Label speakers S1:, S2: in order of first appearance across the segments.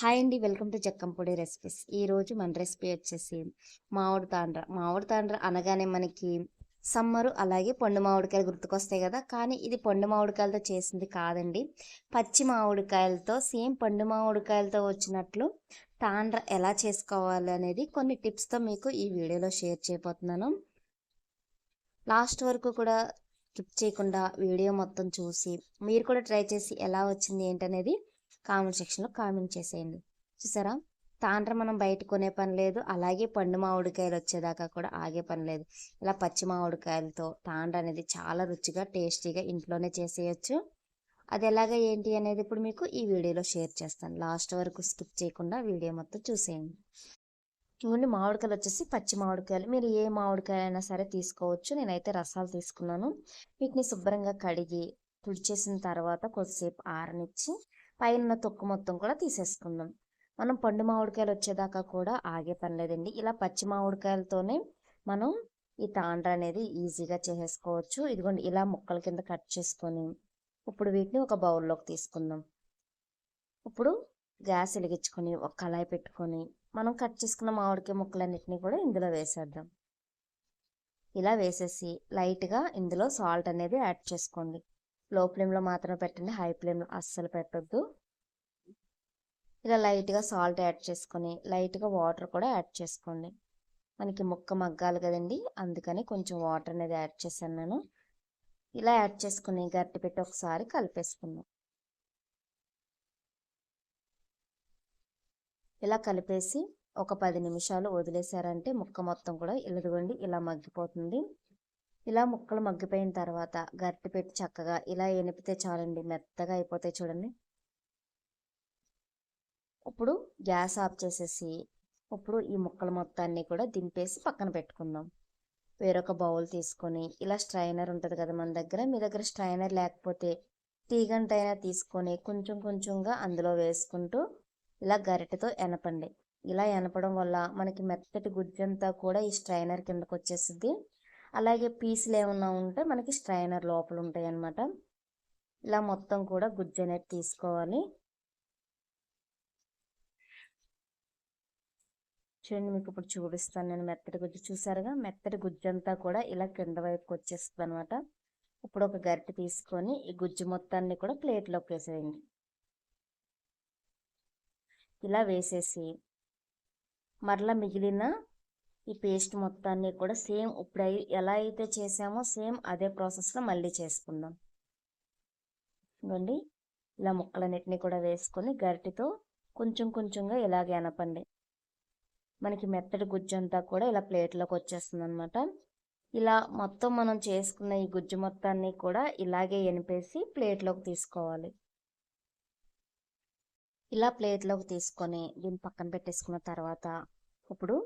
S1: Hi అండి. Welcome to Jakkampodi recipes. ఈరోజు మన రెసిపీ వచ్చేసి మామిడి తాండ్ర. మామిడి తాండ్ర అనగానే మనకి సమ్మరు అలాగే పండు మామిడికాయలు గుర్తుకొస్తాయి కదా. కానీ ఇది పండు మామిడికాయలతో చేసింది కాదండి. పచ్చి మామిడికాయలతో సేమ్ పండు మామిడికాయలతో వచ్చినట్లు తాండ్ర ఎలా చేసుకోవాలి అనేది కొన్ని టిప్స్తో మీకు ఈ వీడియోలో షేర్ చేయబోతున్నాను. లాస్ట్ వరకు కూడా స్కిప్ చేయకుండా వీడియో మొత్తం చూసి మీరు కూడా ట్రై చేసి ఎలా వచ్చింది ఏంటనేది కామెంట్ సెక్షన్లో కామెంట్ చేసేయండి. చూసారా? తాండ్ర మనం బయట కొనే పని లేదు. అలాగే పండు మామిడికాయలు వచ్చేదాకా కూడా ఆగే పని లేదు. ఇలా పచ్చి మామిడికాయలతో తాండ్ర అనేది చాలా రుచిగా టేస్టీగా ఇంట్లోనే చేసేయచ్చు. అది ఎలాగ ఏంటి అనేది ఇప్పుడు మీకు ఈ వీడియోలో షేర్ చేస్తాను. లాస్ట్ వరకు స్కిప్ చేయకుండా వీడియో మొత్తం చూసేయండి. చూడండి మామిడికాయలు వచ్చేసి పచ్చి మామిడికాయలు. మీరు ఏ మామిడికాయ అయినా సరే తీసుకోవచ్చు. నేనైతే రసాలు తీసుకున్నాను. వీటిని శుభ్రంగా కడిగి తుడిచేసిన తర్వాత కొద్దిసేపు ఆరనిచ్చి పైన తొక్కు మొత్తం కూడా తీసేసుకుందాం. మనం పండు మామిడికాయలు వచ్చేదాకా కూడా ఆగే పని లేదండి. ఇలా పచ్చి మామిడికాయలతోనే మనం ఈ తాండ్ర అనేది ఈజీగా చేసేసుకోవచ్చు. ఇదిగోండి ఇలా ముక్కల కింద కట్ చేసుకొని ఇప్పుడు వీటిని ఒక బౌల్లోకి తీసుకుందాం. ఇప్పుడు గ్యాస్ వెలిగించుకొని ఒక కళాయి పెట్టుకొని మనం కట్ చేసుకున్న మామిడికాయ ముక్కలన్నింటినీ కూడా ఇందులో వేసేద్దాం. ఇలా వేసేసి లైట్గా ఇందులో సాల్ట్ అనేది యాడ్ చేసుకోండి. లో ఫ్లేమ్లో మాత్రమే పెట్టండి హై ఫ్లేమ్లో అస్సలు పెట్టొద్దు. ఇలా లైట్గా సాల్ట్ యాడ్ చేసుకొని లైట్గా వాటర్ కూడా యాడ్ చేసుకోండి. మనకి ముక్క మగ్గాలి కదండి అందుకని కొంచెం వాటర్ అనేది యాడ్ చేశాను నేను. ఇలా యాడ్ చేసుకుని గట్టి పెట్టి ఒకసారి కలిపేసుకున్నాం ఇలా కలిపేసి ఒక పది నిమిషాలు వదిలేశారంటే ముక్క మొత్తం కూడా ఇలాగండి ఇలా మగ్గిపోతుంది. ఇలా ముక్కలు మగ్గిపోయిన తర్వాత గరిటె పెట్టి చక్కగా ఇలా ఎనిపితే చాలండి. మెత్తగా అయిపోతాయి చూడండి. ఇప్పుడు గ్యాస్ ఆఫ్ చేసేసి ఇప్పుడు ఈ ముక్కలు మొత్తాన్ని కూడా దింపేసి పక్కన పెట్టుకుందాం. వేరొక బౌల్ తీసుకొని ఇలా స్ట్రైనర్ ఉంటుంది కదా మన దగ్గర మీ దగ్గర స్ట్రైనర్ లేకపోతే తీగంటైనా తీసుకొని కొంచెం కొంచెంగా అందులో వేసుకుంటూ ఇలా గరిటెతో ఎనపండి. ఇలా ఎనపడం వల్ల మనకి మెత్తటి గుజ్జంతా కూడా ఈ స్ట్రైనర్ కిందకు వచ్చేసింది అలాగే పీసులు ఏమన్నా ఉంటే మనకి స్ట్రైనర్ లోపల ఉంటాయి అన్నమాట ఇలా మొత్తం కూడా గుజ్జు అనేది తీసుకోవాలి. చూడండి మీకు ఇప్పుడు చూపిస్తాను నేను మెత్తటి గుజ్జు. చూసారుగా? మెత్తటి గుజ్జు అంతా కూడా ఇలా కింద వైపుకి వచ్చేస్తుంది అనమాట ఇప్పుడు ఒక గరిటె తీసుకొని ఈ గుజ్జు మొత్తాన్ని కూడా ప్లేట్లోకి వేసేయండి. ఇలా వేసేసి మరలా మిగిలిన ఈ పేస్ట్ మొత్తాన్ని కూడా సేమ్ ఇప్పుడు ఎలా అయితే చేసామో సేమ్ అదే ప్రాసెస్లో మళ్ళీ చేసుకుందాం. ఇవ్వండి ఇలా ముక్కలన్నిటిని కూడా వేసుకొని గరిటితో కొంచెం కొంచెంగా ఇలాగే అనపండి. మనకి మెత్తటి గుజ్జు అంతా కూడా ఇలా ప్లేట్లోకి వచ్చేస్తుంది అనమాట ఇలా మొత్తం మనం చేసుకున్న ఈ గుజ్జు మొత్తాన్ని కూడా ఇలాగే ఎనిపేసి ప్లేట్లోకి తీసుకోవాలి. ఇలా ప్లేట్లోకి తీసుకొని దీన్ని పక్కన పెట్టేసుకున్న తర్వాత ఇప్పుడు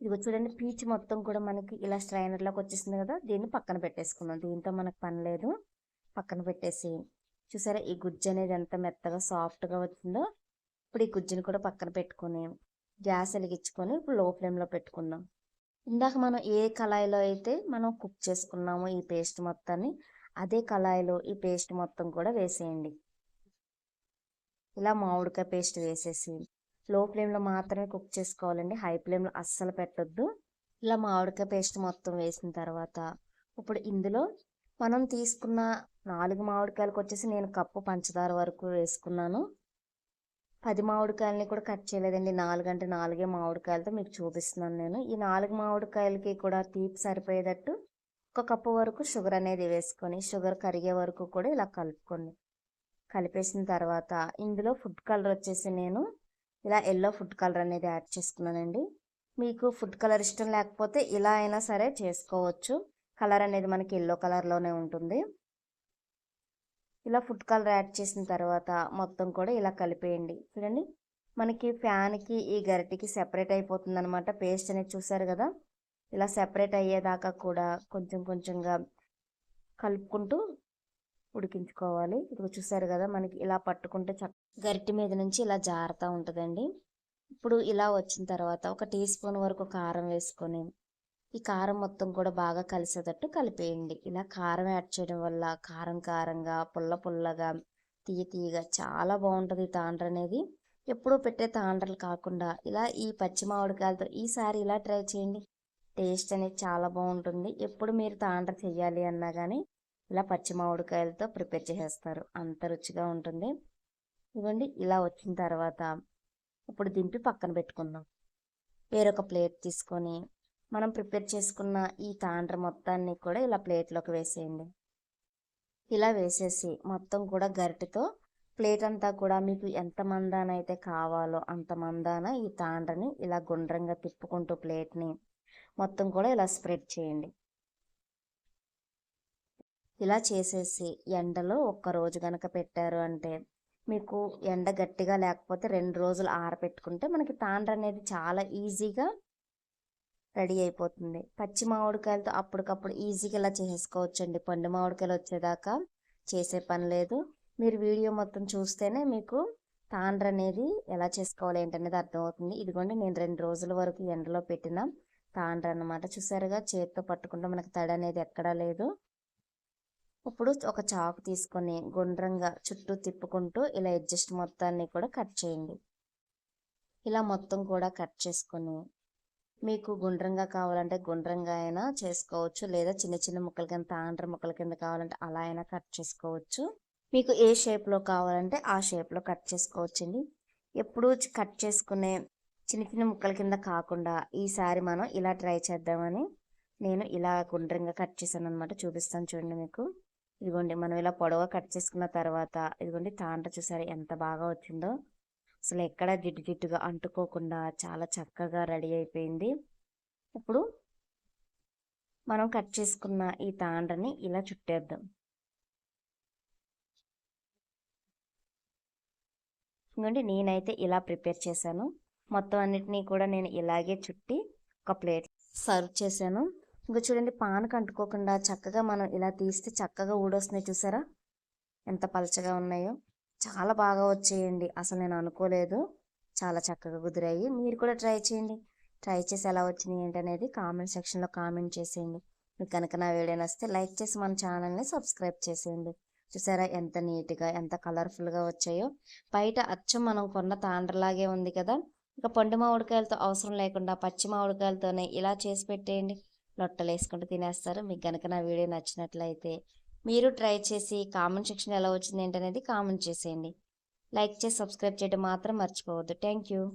S1: ఇది చూడండి పీచ్ మొత్తం కూడా మనకి ఇలా స్ట్రైనర్లోకి వచ్చేసింది కదా దీన్ని పక్కన పెట్టేసుకున్నాం దీంతో మనకు పని లేదు. పక్కన పెట్టేసి చూసారా ఈ గుజ్జు అనేది ఎంత మెత్తగా సాఫ్ట్గా వచ్చిందో? ఇప్పుడు ఈ గుజ్జుని కూడా పక్కన పెట్టుకొని గ్యాస్ వెలిగించుకొని ఇప్పుడు లో ఫ్లేమ్లో పెట్టుకుందాం. ఇందాక మనం ఏ కళాయిలో అయితే మనం కుక్ చేసుకున్నామో ఈ పేస్ట్ మొత్తాన్ని అదే కళాయిలో ఈ పేస్ట్ మొత్తం కూడా వేసేయండి. ఇలా మామిడికాయ పేస్ట్ వేసేసి లో ఫ్లేమ్లో మాత్రమే కుక్ చేసుకోవాలండి. హై ఫ్లేమ్లో అస్సలు పెట్టొద్దు. ఇలా మామిడికాయ పేస్ట్ మొత్తం వేసిన తర్వాత ఇప్పుడు ఇందులో మనం తీసుకున్న నాలుగు మామిడికాయలకు వచ్చేసి నేను కప్పు పంచదార వరకు వేసుకున్నాను. పది మామిడికాయలని కూడా కట్ చేయలేదండి. నాలుగు అంటే నాలుగే మామిడికాయలతో మీకు చూపిస్తున్నాను నేను. ఈ నాలుగు మామిడికాయలకి కూడా తీపి సరిపోయేటట్టు ఒక కప్పు వరకు షుగర్ అనేది వేసుకొని షుగర్ కరిగే వరకు కూడా ఇలా కలుపుకోండి కలిపేసిన తర్వాత ఇందులో ఫుడ్ కలర్ వచ్చేసి నేను ఇలా ఎల్లో ఫుడ్ కలర్ అనేది యాడ్ చేసుకున్నానండి. మీకు ఫుడ్ కలర్ ఇష్టం లేకపోతే ఇలా అయినా సరే చేసుకోవచ్చు. కలర్ అనేది మనకి ఎల్లో కలర్లోనే ఉంటుంది. ఇలా ఫుడ్ కలర్ యాడ్ చేసిన తర్వాత మొత్తం కూడా ఇలా కలిపేయండి. చూడండి మనకి ఫ్యాన్కి ఈ గరిటికి సెపరేట్ అయిపోతుంది అనమాట పేస్ట్ అనేది చూసారు కదా? ఇలా సెపరేట్ అయ్యేదాకా కూడా కొంచెం కొంచెంగా కలుపుకుంటూ ఉడికించుకోవాలి. ఇప్పుడు చూసారు కదా? మనకి ఇలా పట్టుకుంటే చక్క గరిటె మీద నుంచి ఇలా జారుతూ ఉంటుందండి. ఇప్పుడు ఇలా వచ్చిన తర్వాత ఒక టీ స్పూన్ వరకు కారం వేసుకొని ఈ కారం మొత్తం కూడా బాగా కలిసేటట్టు కలిపేయండి. ఇలా కారం యాడ్ చేయడం వల్ల కారం కారంగా పుల్ల పుల్లగా తీయ తీయగా చాలా బాగుంటుంది తాండ్ర అనేది. ఎప్పుడూ పెట్టే తాండ్రలు కాకుండా ఇలా ఈ పచ్చి మామిడికాయలతో ఈసారి ఇలా ట్రై చేయండి. టేస్ట్ అనేది చాలా బాగుంటుంది. ఎప్పుడు మీరు తాండ్ర చేయాలి అన్నా కానీ ఇలా పచ్చి మామిడికాయలతో ప్రిపేర్ చేసేస్తారు. అంత రుచిగా ఉంటుంది. ఇవ్వండి ఇలా వచ్చిన తర్వాత ఇప్పుడు దింపి పక్కన పెట్టుకుందాం. వేరొక ప్లేట్ తీసుకొని మనం ప్రిపేర్ చేసుకున్న ఈ తాండ్ర మొత్తాన్ని కూడా ఇలా ప్లేట్లోకి వేసేయండి. ఇలా వేసేసి మొత్తం కూడా గరిటెతో ప్లేట్ అంతా కూడా మీకు ఎంత మందాన అయితే కావాలో అంత మందాన ఈ తాండ్రని ఇలా గుండ్రంగా తిప్పుకుంటూ ప్లేట్ని మొత్తం కూడా ఇలా స్ప్రెడ్ చేయండి. ఇలా చేసేసి ఎండలో ఒక్క రోజు కనుక పెట్టారు అంటే మీకు ఎండ గట్టిగా లేకపోతే రెండు రోజులు ఆరబెట్టుకుంటే మనకి తాండ్ర అనేది చాలా ఈజీగా రెడీ అయిపోతుంది. పచ్చి మామిడికాయలతో అప్పటికప్పుడు ఈజీగా ఇలా చేసుకోవచ్చండి? పండు మామిడికాయలు వచ్చేదాకా చేసే పని లేదు. మీరు వీడియో మొత్తం చూస్తేనే మీకు తాండ్ర అనేది ఎలా చేసుకోవాలి ఏంటనేది అర్థమవుతుంది. ఇదిగోండి నేను రెండు రోజుల వరకు ఎండలో పెట్టిన తాండ్ర అనమాట చూసారుగా చేతితో పట్టుకుంటే మనకు తడి అనేది ఎక్కడా లేదు. ఇప్పుడు ఒక చాకు తీసుకొని గుండ్రంగా చుట్టూ తిప్పుకుంటూ ఇలా అడ్జస్ట్ మొత్తాన్ని కూడా కట్ చేయండి. ఇలా మొత్తం కూడా కట్ చేసుకొని మీకు గుండ్రంగా కావాలంటే గుండ్రంగా అయినా చేసుకోవచ్చు లేదా చిన్న చిన్న ముక్కల కింద తాండ్ర ముక్కల కింద కావాలంటే అలా అయినా కట్ చేసుకోవచ్చు. మీకు ఏ షేప్లో కావాలంటే ఆ షేప్లో కట్ చేసుకోవచ్చండి. ఎప్పుడూ కట్ చేసుకునే చిన్న చిన్న ముక్కల కింద కాకుండా ఈసారి మనం ఇలా ట్రై చేద్దామని నేను ఇలా గుండ్రంగా కట్ చేశాను అనమాట చూపిస్తాను చూడండి మీకు. ఇదిగోండి మనం ఇలా పొడవ కట్ చేసుకున్న తర్వాత ఇదిగోండి తాండ్ర చూసారు ఎంత బాగా వచ్చిందో. అసలు ఎక్కడ జిడ్డు జిడ్డుగా అంటుకోకుండా చాలా చక్కగా రెడీ అయిపోయింది. ఇప్పుడు మనం కట్ చేసుకున్న ఈ తాండ్రని ఇలా చుట్టేద్దాం. ఇదిగోండి నేనైతే ఇలా ప్రిపేర్ చేశాను. మొత్తం అన్నిటినీ కూడా నేను ఇలాగే చుట్టి ఒక ప్లేట్ సర్వ్ చేశాను. ఇంకా చూడండి పానకు అంటుకోకుండా చక్కగా మనం ఇలా తీస్తే చక్కగా ఊడొస్తున్నాయి చూసారా? ఎంత పలచగా ఉన్నాయో. చాలా బాగా వచ్చేయండి. అసలు నేను అనుకోలేదు. చాలా చక్కగా కుదిరాయి. మీరు కూడా ట్రై చేయండి. ట్రై చేసి ఎలా వచ్చినాయి ఏంటనేది కామెంట్ సెక్షన్లో కామెంట్ చేసేయండి. మీకు కనుక నా వీడియో నచ్చితే లైక్ చేసి మన ఛానల్ని సబ్స్క్రైబ్ చేసేయండి. చూసారా ఎంత నీట్గా ఎంత కలర్ఫుల్గా వచ్చాయో. బయట అచ్చం మనం కొన్న తాండ్రలాగే ఉంది కదా. ఇక పండు మామిడికాయలతో అవసరం లేకుండా పచ్చి మామిడికాయలతోనే ఇలా చేసి పెట్టేయండి. లొట్టలు వేసుకుంటూ తినేస్తారు. మీకు కనుక నా వీడియో నచ్చినట్లయితే మీరు ట్రై చేసి కామెంట్ సెక్షన్ ఎలా వచ్చింది ఏంటనేది కామెంట్ చేసేయండి. లైక్ చేసి సబ్స్క్రైబ్ చేయడం మాత్రం మర్చిపోవద్దు. Thank you.